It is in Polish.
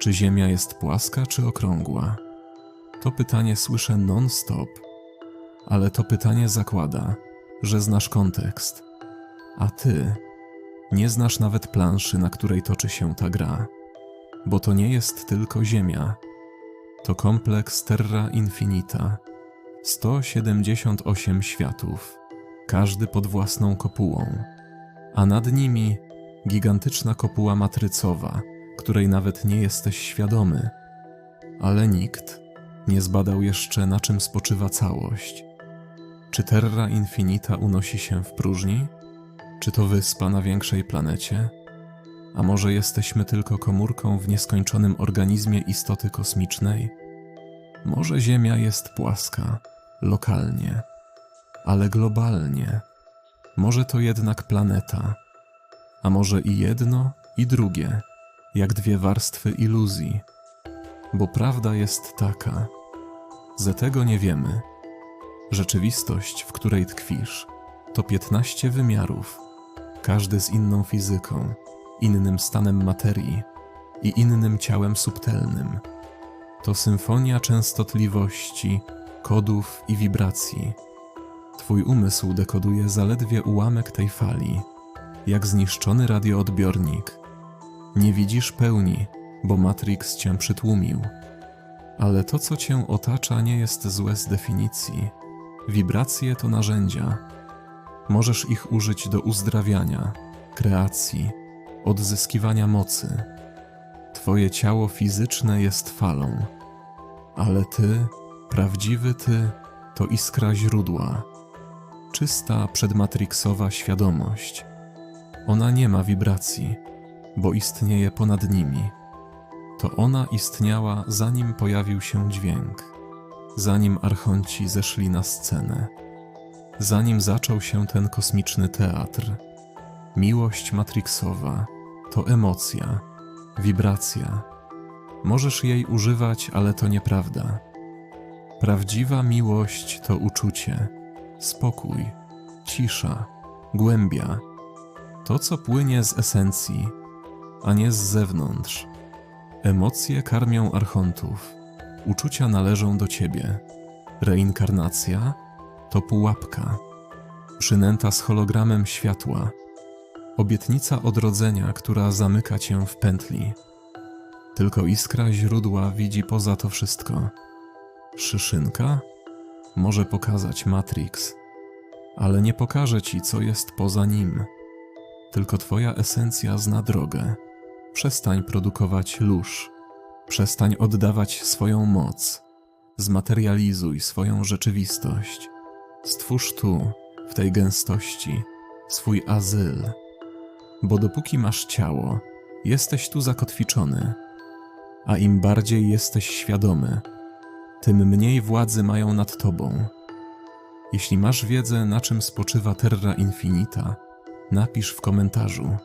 Czy Ziemia jest płaska czy okrągła? To pytanie słyszę non-stop, ale to pytanie zakłada, że znasz kontekst, a ty nie znasz nawet planszy, na której toczy się ta gra, bo to nie jest tylko Ziemia. To kompleks Terra Infinita, 178 światów, każdy pod własną kopułą, a nad nimi gigantyczna kopuła matrycowa, której nawet nie jesteś świadomy. Ale nikt nie zbadał jeszcze, na czym spoczywa całość. Czy Terra Infinita unosi się w próżni? Czy to wyspa na większej planecie? A może jesteśmy tylko komórką w nieskończonym organizmie istoty kosmicznej? Może Ziemia jest płaska, lokalnie, ale globalnie. Może to jednak planeta, a może i jedno, i drugie, jak dwie warstwy iluzji. Bo prawda jest taka, ze tego nie wiemy. Rzeczywistość, w której tkwisz, to 15 wymiarów, każdy z inną fizyką, innym stanem materii i innym ciałem subtelnym. To symfonia częstotliwości, kodów i wibracji. Twój umysł dekoduje zaledwie ułamek tej fali, jak zniszczony radioodbiornik. Nie widzisz pełni, bo Matrix cię przytłumił. Ale to, co cię otacza, nie jest złe z definicji. Wibracje to narzędzia. Możesz ich użyć do uzdrawiania, kreacji, odzyskiwania mocy. Twoje ciało fizyczne jest falą, ale ty, prawdziwy ty, to iskra źródła, czysta przedmatrixowa świadomość. Ona nie ma wibracji, bo istnieje ponad nimi. To ona istniała zanim pojawił się dźwięk, zanim archonci zeszli na scenę, zanim zaczął się ten kosmiczny teatr. Miłość matrixowa to emocja, wibracja. Możesz jej używać, ale to nieprawda. Prawdziwa miłość to uczucie, spokój, cisza, głębia. To, co płynie z esencji, a nie z zewnątrz. Emocje karmią archontów, uczucia należą do ciebie. Reinkarnacja to pułapka, przynęta z hologramem światła, obietnica odrodzenia, która zamyka cię w pętli. Tylko iskra źródła widzi poza to wszystko. Szyszynka może pokazać Matrix, ale nie pokaże ci, co jest poza nim. Tylko twoja esencja zna drogę. Przestań produkować lóż. Przestań oddawać swoją moc. Zmaterializuj swoją rzeczywistość. Stwórz tu, w tej gęstości, swój azyl. Bo dopóki masz ciało, jesteś tu zakotwiczony. A im bardziej jesteś świadomy, tym mniej władzy mają nad tobą. Jeśli masz wiedzę, na czym spoczywa Terra Infinita, napisz w komentarzu.